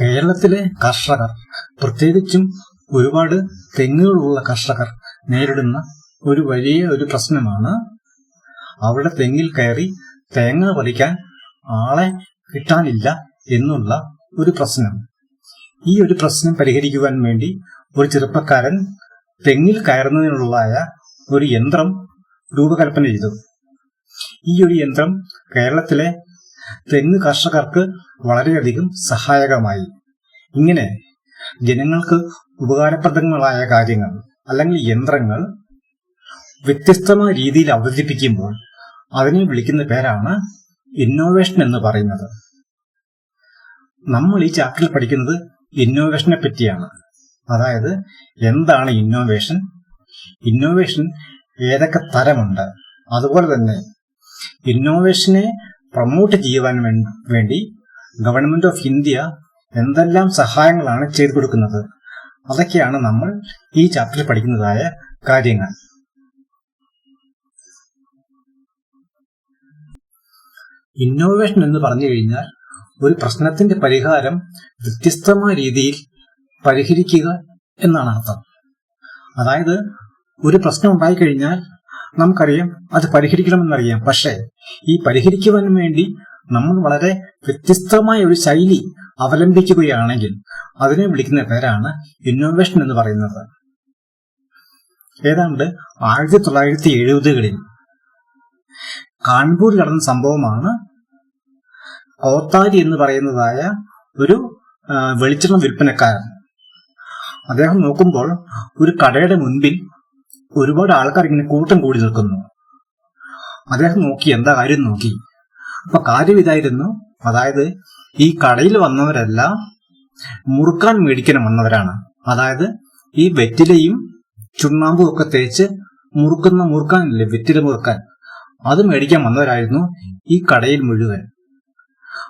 കേരളത്തിലെ കർഷകർ പ്രത്യേകിച്ചും ഒരുപാട് തെങ്ങുകളുള്ള കർഷകർ നേരിടുന്ന ഒരു വലിയ ഒരു പ്രശ്നമാണ് അവിടെ തെങ്ങിൽ കയറി തേങ്ങ പറിക്കാൻ ആളെ കിട്ടാനില്ല എന്നുള്ള ഒരു പ്രശ്നം. ഈ ഒരു പ്രശ്നം പരിഹരിക്കുവാൻ വേണ്ടി ഒരു ചെറുപ്പക്കാരൻ തെങ്ങിൽ കയറുന്നതിനുള്ളതായ ഒരു യന്ത്രം രൂപകൽപ്പന ചെയ്തു. ഈ ഒരു യന്ത്രം കേരളത്തിലെ തെങ്ങ് കർഷകർക്ക് വളരെയധികം സഹായകമായി. ഇങ്ങനെ ജനങ്ങൾക്ക് ഉപകാരപ്രദങ്ങളായ കാര്യങ്ങൾ അല്ലെങ്കിൽ യന്ത്രങ്ങൾ വ്യത്യസ്തമായ രീതിയിൽ അവതരിപ്പിക്കുമ്പോൾ അതിനെ വിളിക്കുന്ന പേരാണ് ഇന്നോവേഷൻ എന്ന് പറയുന്നത്. നമ്മൾ ഈ ചാപ്റ്ററിൽ പഠിക്കുന്നത് ഇന്നോവേഷനെ പറ്റിയാണ്. അതായത് എന്താണ് ഇന്നോവേഷൻ ഇന്നോവേഷൻ ഏതൊക്കെ തരമുണ്ട്? അതുപോലെ തന്നെ ഇന്നോവേഷനെ പ്രൊമോട്ട് ചെയ്യുവാൻ വേണ്ടി ഗവൺമെന്റ് ഓഫ് ഇന്ത്യ എന്തെല്ലാം സഹായങ്ങളാണ് ചെയ്തു കൊടുക്കുന്നത് അതൊക്കെയാണ് നമ്മൾ ഈ ചാപ്റ്ററിൽ പഠിക്കുന്നതായ കാര്യങ്ങൾ. ഇന്നോവേഷൻ എന്ന് പറഞ്ഞു കഴിഞ്ഞാൽ ഒരു പ്രശ്നത്തിന്റെ പരിഹാരം വ്യത്യസ്തമായ രീതിയിൽ പരിഹരിക്കുക എന്നാണ് അർത്ഥം. അതായത് ഒരു പ്രശ്നം ഉണ്ടായിക്കഴിഞ്ഞാൽ നമുക്കറിയാം അത് പരിഹരിക്കണമെന്നറിയാം. പക്ഷേ ഈ പരിഹരിക്കുവാൻ വേണ്ടി നമ്മൾ വളരെ വ്യത്യസ്തമായ ഒരു ശൈലി അവലംബിക്കുകയാണെങ്കിൽ അതിനെ വിളിക്കുന്ന പേരാണ് ഇന്നോവേഷൻ എന്ന് പറയുന്നത്. ഏതാണ്ട് ആയിരത്തി തൊള്ളായിരത്തി എഴുപതുകളിൽ കാൺപൂർ നടന്ന സംഭവമാണ് കോത്താരി എന്ന് പറയുന്നതായ ഒരു വെളിച്ചെണ്ണ വിൽപ്പനക്കാരൻ. അദ്ദേഹം നോക്കുമ്പോൾ ഒരു കടയുടെ മുൻപിൽ ഒരുപാട് ആൾക്കാർ ഇങ്ങനെ കൂട്ടം കൂടി നിൽക്കുന്നു. അദ്ദേഹം നോക്കി എന്താ കാര്യം നോക്കി. അപ്പൊ കാര്യം ഇതായിരുന്നു. അതായത് ഈ കടയിൽ വന്നവരെല്ലാം മുറുക്കാൻ മേടിക്കാൻ വന്നവരാണ്. അതായത് ഈ വെറ്റിലയും ചുണ്ണാമ്പും ഒക്കെ തേച്ച് മുറുക്കുന്ന മുറുക്കാനില്ലേ വെറ്റില മുറുക്കാൻ? അത് മേടിക്കാൻ വന്നവരായിരുന്നു ഈ കടയിൽ മുഴുവൻ.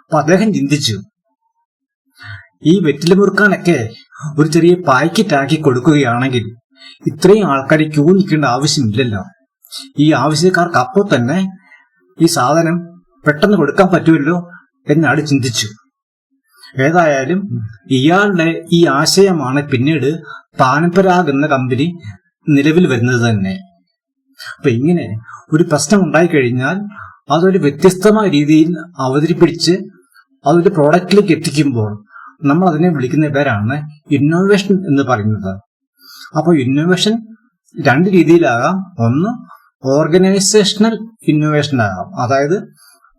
അപ്പൊ അദ്ദേഹം ചിന്തിച്ചു ഈ വെറ്റില മുറുക്കാനൊക്കെ ഒരു ചെറിയ പാക്കറ്റ് ആക്കി കൊടുക്കുകയാണെങ്കിൽ ഇത്രയും ആൾക്കാർ ക്യൂ നിൽക്കേണ്ട ആവശ്യമില്ലല്ലോ. ഈ ആവശ്യക്കാർക്ക് അപ്പോൾ തന്നെ ഈ സാധനം പെട്ടെന്ന് കൊടുക്കാൻ പറ്റുമല്ലോ എന്നാണ് ചിന്തിച്ചു. ഏതായാലും ഇയാളുടെ ഈ ആശയമാണ് പിന്നീട് പാനപ്പരാഗ് എന്ന കമ്പനി നിലവിൽ വരുന്നത് തന്നെ. അപ്പൊ ഇങ്ങനെ ഒരു പ്രശ്നം ഉണ്ടായിക്കഴിഞ്ഞാൽ അതൊരു വ്യത്യസ്തമായ രീതിയിൽ അവതരിപ്പിച്ച് അതൊരു പ്രോഡക്റ്റിലേക്ക് എത്തിക്കുമ്പോൾ നമ്മൾ അതിനെ വിളിക്കുന്ന പേരാണ് ഇന്നോവേഷൻ എന്ന് പറയുന്നത്. അപ്പോൾ ഇന്നോവേഷൻ രണ്ട് രീതിയിലാകാം. ഒന്ന് ഓർഗനൈസേഷണൽ ഇന്നോവേഷൻ ആകാം. അതായത്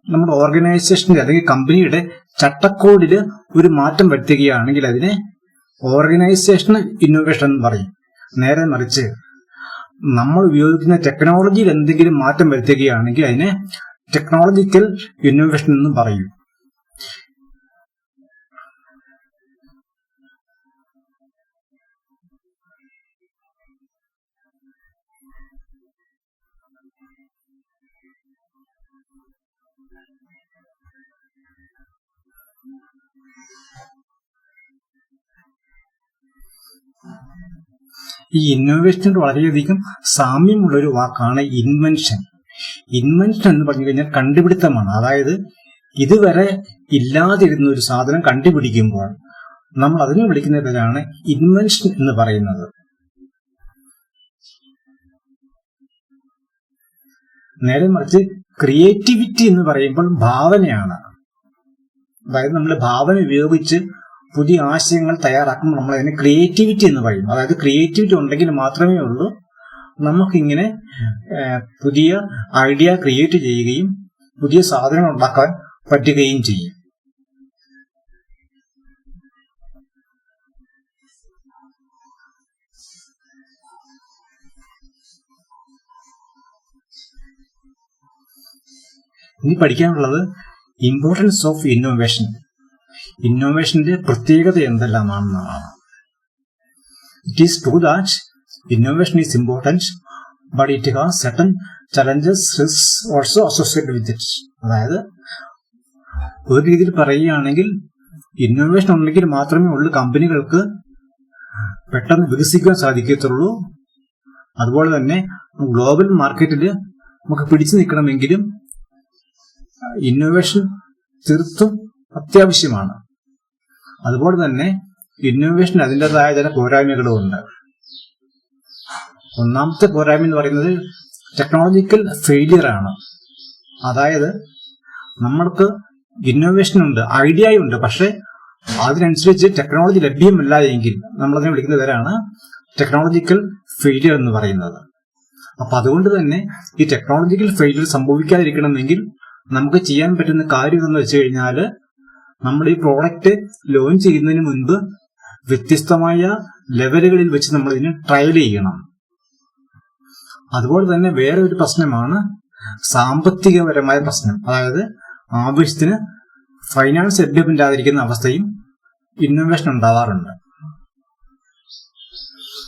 നമ്മുടെ ഓർഗനൈസേഷന്റെ അല്ലെങ്കിൽ കമ്പനിയുടെ ചട്ടക്കൂടിൽ ഒരു മാറ്റം വരുത്തുകയാണെങ്കിൽ അതിനെ ഓർഗനൈസേഷണൽ ഇന്നോവേഷൻ എന്ന് പറയും. നേരെ മറിച്ച് നമ്മൾ ഉപയോഗിക്കുന്ന ടെക്നോളജിയിൽ എന്തെങ്കിലും മാറ്റം വരുത്തുകയാണെങ്കിൽ അതിനെ ടെക്നോളജിക്കൽ ഇന്നോവേഷൻ എന്ന് പറയും. ഈ ഇന്നോവേഷനോട് വളരെയധികം സാമ്യമുള്ള ഒരു വാക്കാണ് ഇൻവെൻഷൻ ഇൻവെൻഷൻ എന്ന് പറഞ്ഞു കഴിഞ്ഞാൽ കണ്ടുപിടുത്തമാണ്. അതായത് ഇതുവരെ ഇല്ലാതിരുന്ന ഒരു സാധനം കണ്ടുപിടിക്കുമ്പോൾ നമ്മൾ അതിനെ വിളിക്കുന്ന പേരാണ് ഇൻവെൻഷൻ എന്ന് പറയുന്നത്. നേരെ മറിച്ച് ക്രിയേറ്റിവിറ്റി എന്ന് പറയുമ്പോൾ ഭാവനയാണ്. അതായത് നമ്മൾ ഭാവന ഉപയോഗിച്ച് പുതിയ ആശയങ്ങൾ തയ്യാറാക്കുമ്പോൾ നമ്മൾ അതിനെ ക്രിയേറ്റിവിറ്റി എന്ന് പറയും. അതായത് ക്രിയേറ്റിവിറ്റി ഉണ്ടെങ്കിൽ മാത്രമേ ഉള്ളൂ. നമുക്കിങ്ങനെ പുതിയ ഐഡിയ ക്രിയേറ്റ് ചെയ്യുകയും പുതിയ സാധനങ്ങൾ ഉണ്ടാക്കാൻ പറ്റുകയും ചെയ്യും. ഇനി പഠിക്കാനുള്ളത് ഇമ്പോർട്ടൻസ് ഓഫ് ഇന്നോവേഷൻ ഇന്നോവേഷന്റെ പ്രത്യേകത എന്തെല്ലാമാണെന്നാണ് it is to that innovation is important but it has certain challenges risk also associated with it അതായത് ഒരു രീതിയിൽ പറയുകയാണെങ്കിൽ ഇന്നോവേഷൻ ഉണ്ടെങ്കിൽ മാത്രമേ ഉള്ളൂ കമ്പനികൾക്ക് പെട്ടെന്ന് വികസിക്കാൻ സാധിക്കത്തുള്ളൂ. അതുപോലെ തന്നെ ഗ്ലോബൽ മാർക്കറ്റിൽ നമുക്ക് പിടിച്ചു നിൽക്കണമെങ്കിലും ഇന്നോവേഷൻ തീർത്തും അത്യാവശ്യമാണ്. അതുപോലെ തന്നെ ഇന്നോവേഷൻ അതിന്റെതായ ചില പോരായ്മകളും ഉണ്ട്. ഒന്നാമത്തെ പോരായ്മ എന്ന് പറയുന്നത് ടെക്നോളജിക്കൽ ഫെയിലിയർ ആണ്. അതായത് നമ്മൾക്ക് ഇന്നോവേഷൻ ഉണ്ട് ഐഡിയ ഉണ്ട് പക്ഷെ അതിനനുസരിച്ച് ടെക്നോളജി ലഭ്യമല്ല എങ്കിൽ നമ്മളതിനെ വിളിക്കുന്ന പേരാണ് ടെക്നോളജിക്കൽ ഫെയിലിയർ എന്ന് പറയുന്നത്. അപ്പൊ അതുകൊണ്ട് തന്നെ ഈ ടെക്നോളജിക്കൽ ഫെയിലിയർ സംഭവിക്കാതിരിക്കണമെങ്കിൽ നമുക്ക് ചെയ്യാൻ പറ്റുന്ന കാര്യം എന്ന് വെച്ച് കഴിഞ്ഞാൽ നമ്മൾ ഈ പ്രോഡക്റ്റ് ലോഞ്ച് ചെയ്യുന്നതിന് മുൻപ് വ്യത്യസ്തമായ ലെവലുകളിൽ വെച്ച് നമ്മൾ ഇതിന് ട്രയൽ ചെയ്യണം. അതുപോലെ തന്നെ വേറെ ഒരു പ്രശ്നമാണ് സാമ്പത്തികപരമായ പ്രശ്നം. അതായത് ആവശ്യത്തിന് ഫൈനാൻസ് ലഭ്യമില്ലാതിരിക്കുന്ന അവസ്ഥയും ഇന്നോവേഷൻ ഉണ്ടാവാറുണ്ട്.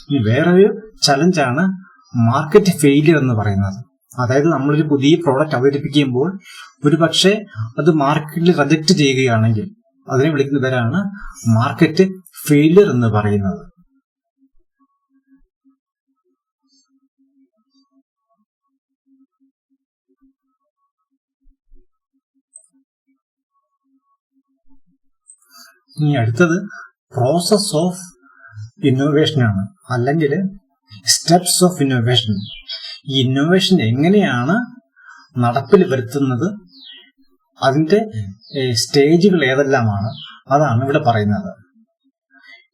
ഇനി വേറൊരു ചലഞ്ചാണ് മാർക്കറ്റ് ഫെയിലിയർ എന്ന് പറയുന്നത്. അതായത് നമ്മളൊരു പുതിയ പ്രോഡക്റ്റ് അവതരിപ്പിക്കുമ്പോൾ ഒരു പക്ഷേ അത് മാർക്കറ്റിൽ റിജക്ട് ചെയ്യുകയാണെങ്കിൽ അതിനെ വിളിക്കുന്ന പേരാണ് മാർക്കറ്റ് ഫെയിലിയർ എന്ന് പറയുന്നത്. ഇനി അടുത്തത് പ്രോസസ് ഓഫ് ഇന്നോവേഷൻ ആണ്. അല്ലെങ്കിൽ സ്റ്റെപ്സ് ഓഫ് ഇന്നോവേഷൻ ഈ ഇന്നോവേഷൻ എങ്ങനെയാണ് നടപ്പിൽ വരുത്തുന്നത്? അതിന്റെ സ്റ്റേജുകൾ ഏതെല്ലാമാണ്? അതാണ് ഇവിടെ പറയുന്നത്.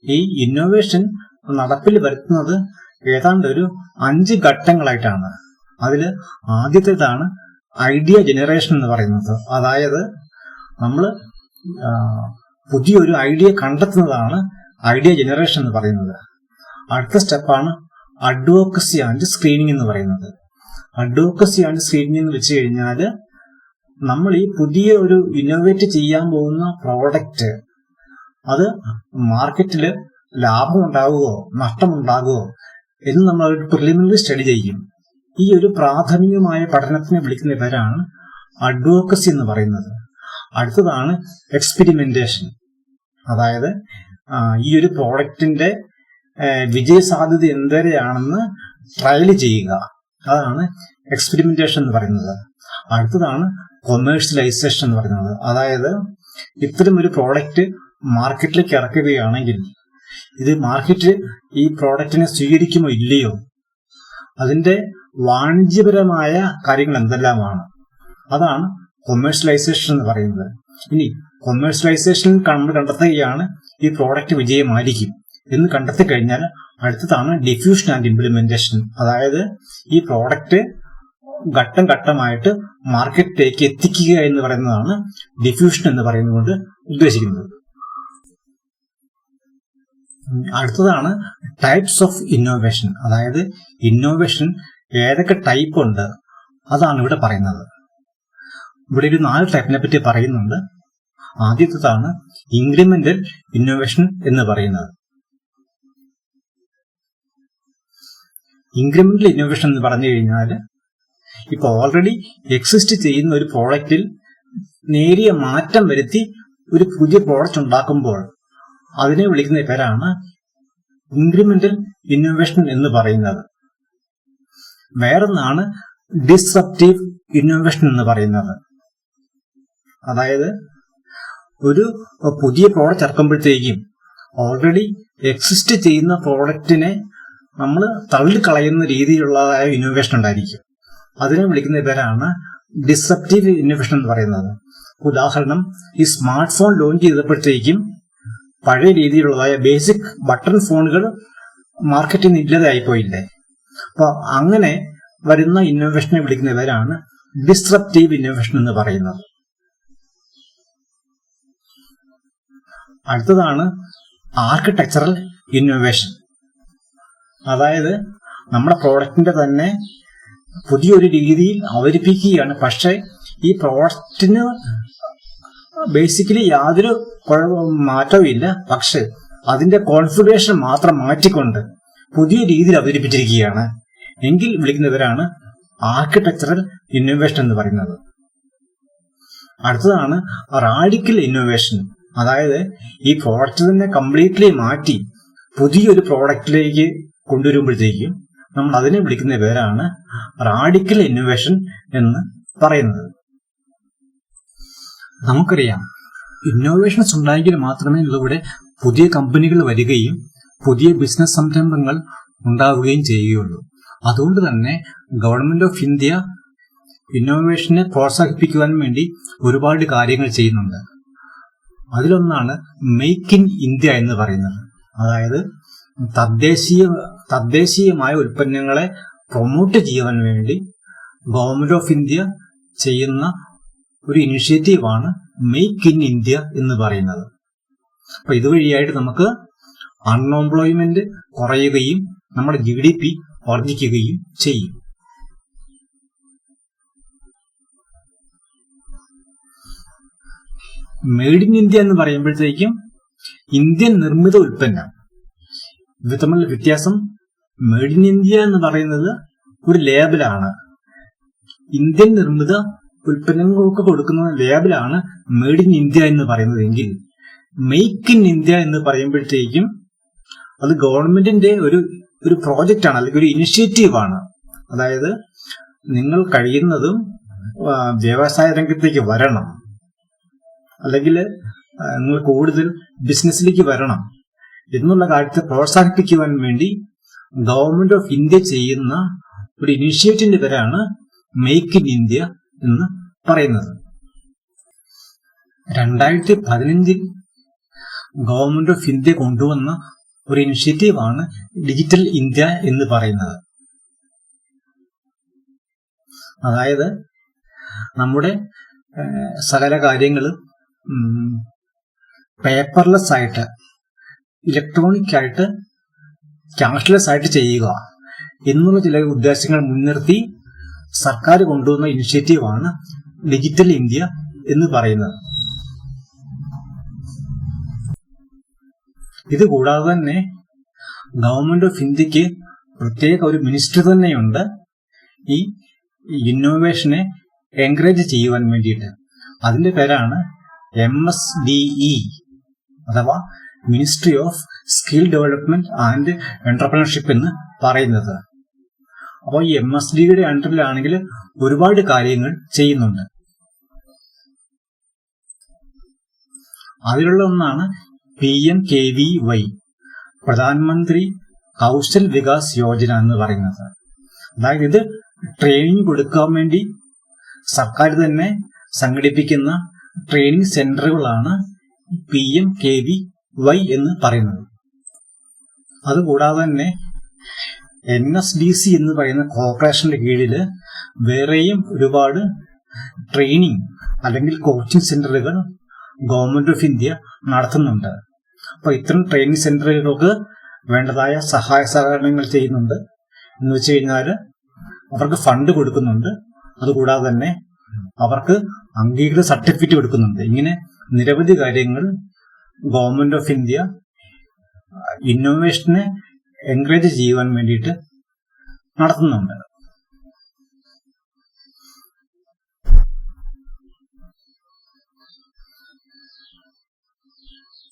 ഈ ഇന്നോവേഷൻ നടപ്പിൽ വരുത്തുന്നത് ഏതാണ്ട് ഒരു അഞ്ച് ഘട്ടങ്ങളായിട്ടാണ്. അതിൽ ആദ്യത്തേതാണ് ഐഡിയ ജനറേഷൻ എന്ന് പറയുന്നത്. അതായത് നമ്മൾ പുതിയൊരു ഐഡിയ കണ്ടെത്തുന്നതാണ് ഐഡിയ ജനറേഷൻ എന്ന് പറയുന്നത്. അടുത്ത സ്റ്റെപ്പാണ് അഡ്വോക്കസി ആൻഡ് സ്ക്രീനിങ് എന്ന് പറയുന്നത്. അഡ്വോക്കസി ആൻഡ് സ്ക്രീനിങ് എന്ന് വെച്ച് കഴിഞ്ഞാൽ നമ്മൾ ഈ പുതിയ ഒരു ഇന്നോവേറ്റ് ചെയ്യാൻ പോകുന്ന പ്രോഡക്റ്റ് അത് മാർക്കറ്റിൽ ലാഭം ഉണ്ടാകുമോ നഷ്ടമുണ്ടാകുമോ എന്ന് നമ്മൾ ഒരു പ്രിലിമിനറി സ്റ്റഡി ചെയ്യും. ഈ ഒരു പ്രാഥമികമായ പഠനത്തിനെ വിളിക്കുന്ന പേരാണ് അഡ്വോക്കസി എന്ന് പറയുന്നത്. അടുത്തതാണ് എക്സ്പെരിമെന്റേഷൻ അതായത് ഈ ഒരു പ്രോഡക്റ്റിന്റെ വിജയസാധ്യത എന്തരെയാണെന്ന് ട്രയൽ ചെയ്യുക. അതാണ് എക്സ്പെരിമെന്റേഷൻ എന്ന് പറയുന്നത്. അടുത്തതാണ് കൊമേഴ്സ്യലൈസേഷൻ എന്ന് പറയുന്നത്. അതായത് ഇത്തരം ഒരു പ്രോഡക്റ്റ് മാർക്കറ്റിലേക്ക് ഇറക്കുകയാണെങ്കിൽ ഇത് മാർക്കറ്റ് ഈ പ്രോഡക്റ്റിനെ സ്വീകരിക്കുമോ ഇല്ലയോ? അതിന്റെ വാണിജ്യപരമായ കാര്യങ്ങൾ എന്തെല്ലാമാണ്? അതാണ് കൊമേഴ്സ്യലൈസേഷൻ എന്ന് പറയുന്നത്. ഇനി കൊമേഴ്സ്യലൈസേഷൻ നമ്മൾ കണ്ടെത്തുകയാണ് ഈ പ്രോഡക്റ്റ് വിജയമായിരിക്കും. എന്ന് കണ്ടെത്തി കഴിഞ്ഞാൽ അടുത്തതാണ് ഡിഫ്യൂഷൻ ആൻഡ് ഇംപ്ലിമെന്റേഷൻ അതായത് ഈ പ്രോഡക്റ്റ് ഘട്ടം ഘട്ടമായിട്ട് മാർക്കറ്റിലേക്ക് എത്തിക്കുക എന്ന് പറയുന്നതാണ് ഡിഫ്യൂഷൻ എന്ന് പറയുന്നത് ഉദ്ദേശിക്കുന്നത്. അടുത്തതാണ് ടൈപ്സ് ഓഫ് ഇന്നോവേഷൻ അതായത് ഇന്നോവേഷൻ ഏതൊക്കെ ടൈപ്പ് ഉണ്ട് അതാണ് ഇവിടെ പറയുന്നത്. ഇവിടെ ഒരു നാല് ടൈപ്പിനെ പറ്റി പറയുന്നുണ്ട്. ആദ്യത്തേതാണ് ഇൻക്രിമെന്റൽ ഇന്നോവേഷൻ എന്ന് പറയുന്നത്. ഇൻക്രിമെന്റൽ ഇന്നോവേഷൻ എന്ന് പറഞ്ഞു കഴിഞ്ഞാൽ ഇപ്പൊ ഓൾറെഡി എക്സിസ്റ്റ് ചെയ്യുന്ന ഒരു പ്രോഡക്റ്റിൽ നേരിയ മാറ്റം വരുത്തി ഒരു പുതിയ പ്രോഡക്റ്റ് ഉണ്ടാക്കുമ്പോൾ അതിനെ വിളിക്കുന്ന പേരാണ് ഇൻക്രിമെന്റൽ ഇന്നോവേഷൻ എന്ന് പറയുന്നത്. വേറൊന്നാണ് ഡിസപ്റ്റീവ് ഇന്നോവേഷൻ എന്ന് പറയുന്നത്. അതായത് ഒരു പുതിയ പ്രോഡക്റ്റ് ഇറക്കുമ്പോഴത്തേക്കും ഓൾറെഡി എക്സിസ്റ്റ് ചെയ്യുന്ന പ്രോഡക്റ്റിനെ നമ്മൾ തള്ളിക്കളയുന്ന രീതിയിലുള്ളതായ ഇന്നോവേഷൻ ഉണ്ടായിരിക്കും. അതിനെ വിളിക്കുന്ന പേരാണ് ഡിസപ്റ്റീവ് ഇന്നോവേഷൻ എന്ന് പറയുന്നത്. ഉദാഹരണം ഈ സ്മാർട്ട് ഫോൺ ലോഞ്ച് ചെയ്തപ്പോഴത്തേക്കും പഴയ രീതിയിലുള്ളതായ ബേസിക് ബട്ടൺ ഫോണുകൾ മാർക്കറ്റിൽ നിന്ന് ഇല്ലാതായി പോയില്ലേ അപ്പൊ അങ്ങനെ വരുന്ന ഇന്നോവേഷനെ വിളിക്കുന്ന പേരാണ് ഡിസ്ട്രപ്റ്റീവ് ഇന്നോവേഷൻ എന്ന് പറയുന്നത്. അടുത്തതാണ് ആർക്കിടെക്ചറൽ ഇന്നോവേഷൻ അതായത് നമ്മുടെ പ്രോഡക്റ്റിന്റെ തന്നെ പുതിയൊരു രീതിയിൽ അവതരിപ്പിക്കുകയാണ്. പക്ഷേ ഈ പ്രോഡക്റ്റിന് ബേസിക്കലി യാതൊരു മാറ്റവും ഇല്ല. പക്ഷെ അതിന്റെ കോൺഫിഗറേഷൻ മാത്രം മാറ്റിക്കൊണ്ട് പുതിയ രീതിയിൽ അവതരിപ്പിച്ചിരിക്കുകയാണ്. എങ്കിൽ വിളിക്കുന്നവരാണ് ആർക്കിടെക്ചറൽ ഇന്നോവേഷൻ എന്ന് പറയുന്നത്. അടുത്തതാണ് റാഡിക്കൽ ഇന്നോവേഷൻ അതായത് ഈ പ്രോഡക്റ്റ് തന്നെ കംപ്ലീറ്റ്ലി മാറ്റി പുതിയൊരു പ്രോഡക്റ്റിലേക്ക് കൊണ്ടുവരുമ്പോഴത്തേക്കും നമ്മൾ അതിനെ വിളിക്കുന്ന പേരാണ് റാഡിക്കൽ ഇന്നോവേഷൻ എന്ന് പറയുന്നത്. നമുക്കറിയാം ഇന്നോവേഷൻസ് ഉണ്ടായെങ്കിൽ മാത്രമേ ഇതിലൂടെ പുതിയ കമ്പനികൾ വരികയും പുതിയ ബിസിനസ് സംരംഭങ്ങൾ ഉണ്ടാവുകയും ചെയ്യുകയുള്ളൂ. അതുകൊണ്ട് തന്നെ ഗവൺമെന്റ് ഓഫ് ഇന്ത്യ ഇന്നോവേഷനെ പ്രോത്സാഹിപ്പിക്കുവാൻ വേണ്ടി ഒരുപാട് കാര്യങ്ങൾ ചെയ്യുന്നുണ്ട്. അതിലൊന്നാണ് മെയ്ക്ക് ഇൻ ഇന്ത്യ എന്ന് പറയുന്നത്. അതായത് തദ്ദേശീയ തദ്ദേശീയമായ ഉൽപ്പന്നങ്ങളെ പ്രൊമോട്ട് ചെയ്യാൻ വേണ്ടി ഗവൺമെന്റ് ഓഫ് ഇന്ത്യ ചെയ്യുന്ന ഒരു ഇനിഷ്യേറ്റീവാണ് മെയ്ക്ക് ഇൻ ഇന്ത്യ എന്ന് പറയുന്നത്. അപ്പൊ ഇതുവഴിയായിട്ട് നമുക്ക് അൺഎംപ്ലോയ്മെന്റ് കുറയുകയും നമ്മുടെ ജി ഡി പി വർദ്ധിക്കുകയും ചെയ്യും. മെയ്ഡ് ഇൻ ഇന്ത്യ എന്ന് പറയുമ്പോഴത്തേക്കും ഇന്ത്യൻ നിർമ്മിത ഉൽപ്പന്നം. ഇത് തമ്മിൽ വ്യത്യാസം മെയ്ഡ് ഇൻ ഇന്ത്യ എന്ന് പറയുന്നത് ഒരു ലേബലാണ് ഇന്ത്യൻ നിർമ്മിത ഉൽപ്പന്നങ്ങൾക്ക് കൊടുക്കുന്ന ലേബലാണ് മെയ്ഡ് ഇൻ ഇന്ത്യ എന്ന് പറയുന്നത് എങ്കിൽ മെയ്ക്ക് ഇൻ ഇന്ത്യ എന്ന് പറയുമ്പോഴത്തേക്കും അത് ഗവൺമെന്റിന്റെ ഒരു ഒരു പ്രോജക്റ്റ് ആണ് അല്ലെങ്കിൽ ഒരു ഇനിഷ്യേറ്റീവ് ആണ്. അതായത് നിങ്ങൾ കഴിയുന്നതും വ്യവസായ രംഗത്തേക്ക് വരണം. അല്ലെങ്കിൽ നിങ്ങൾ കൂടുതൽ ബിസിനസ്സിലേക്ക് വരണം. എന്നുള്ള കാര്യത്തെ പ്രോത്സാഹിപ്പിക്കുവാൻ വേണ്ടി ഗവൺമെന്റ് ഓഫ് ഇന്ത്യ ചെയ്യുന്ന ഒരു ഇനിഷ്യേറ്റീവിന്റെ പേരാണ് മേക്ക് ഇൻ ഇന്ത്യ എന്ന് പറയുന്നത്. രണ്ടായിരത്തി പതിനഞ്ചിൽ ഗവൺമെന്റ് ഓഫ് ഇന്ത്യ കൊണ്ടുവന്ന ഒരു ഇനിഷ്യേറ്റീവാണ് ഡിജിറ്റൽ ഇന്ത്യ എന്ന് പറയുന്നത്. അതായത് നമ്മുടെ സകല കാര്യങ്ങളും പേപ്പർലെസ് ആയിട്ട് ഇലക്ട്രോണിക് ആയിട്ട് ക്യാഷ്ലെസ് ആയിട്ട് ചെയ്യുക എന്നുള്ള ചില ഉദ്ദേശങ്ങൾ മുൻനിർത്തി സർക്കാർ കൊണ്ടുവന്ന ഇനിഷ്യേറ്റീവാണ് ഡിജിറ്റൽ ഇന്ത്യ എന്ന് പറയുന്നത്. ഇത് കൂടാതെ തന്നെ ഗവൺമെന്റ് ഓഫ് ഇന്ത്യയ്ക്ക് പ്രത്യേക ഒരു മിനിസ്റ്റർ തന്നെയുണ്ട്. ഈ ഇന്നോവേഷനെ എൻകറേജ് ചെയ്യുവാൻ വേണ്ടിയിട്ട്. അതിന്റെ പേരാണ് എം എസ് ഡി ഇ അഥവാ ministry of skill development and entrepreneurship എന്ന് പറയുന്നത്. അപ്പോൾ ഈ എം എസ് ഡിയുടെ അണ്ടറിലാണെങ്കിൽ ഒരുപാട് കാര്യങ്ങൾ ചെയ്യുന്നുണ്ട്. അതിലുള്ള ഒന്നാണ് P M K V Y Pradhan Mantri Kaushal Vikas Yojana എന്ന് പറയുന്നത്. അതായത് ഇത് ട്രെയിനിങ് കൊടുക്കാൻ വേണ്ടി സർക്കാർ തന്നെ സംഘടിപ്പിക്കുന്ന training സെന്ററുകളാണ് P M K V Y എന്ന് പറയുന്നത്. അതുകൂടാതെ തന്നെ എൻ എസ് ഡി സി എന്ന് പറയുന്ന കോർപ്പറേഷന്റെ കീഴിൽ വേറെയും ഒരുപാട് ട്രെയിനിങ് അല്ലെങ്കിൽ കോച്ചിങ് സെന്ററുകൾ ഗവൺമെന്റ് ഓഫ് ഇന്ത്യ നടത്തുന്നുണ്ട്. അപ്പോൾ ഇത്തരം ട്രെയിനിങ് സെന്ററുകൾക്ക് വേണ്ടതായ സഹായ സഹകരണങ്ങൾ ചെയ്യുന്നുണ്ട്. എന്ന് വെച്ച് കഴിഞ്ഞാൽ അവർക്ക് ഫണ്ട് കൊടുക്കുന്നുണ്ട്. അതുകൂടാതെ തന്നെ അവർക്ക് അംഗീകൃത സർട്ടിഫിക്കറ്റ് കൊടുക്കുന്നുണ്ട്. ഇങ്ങനെ നിരവധി കാര്യങ്ങൾ ഗവൺമെന്റ് ഓഫ് ഇന്ത്യ ഇന്നോവേഷനെ എൻകറേജ് ചെയ്യുവാൻ വേണ്ടിയിട്ട് നടത്തുന്നുണ്ട്.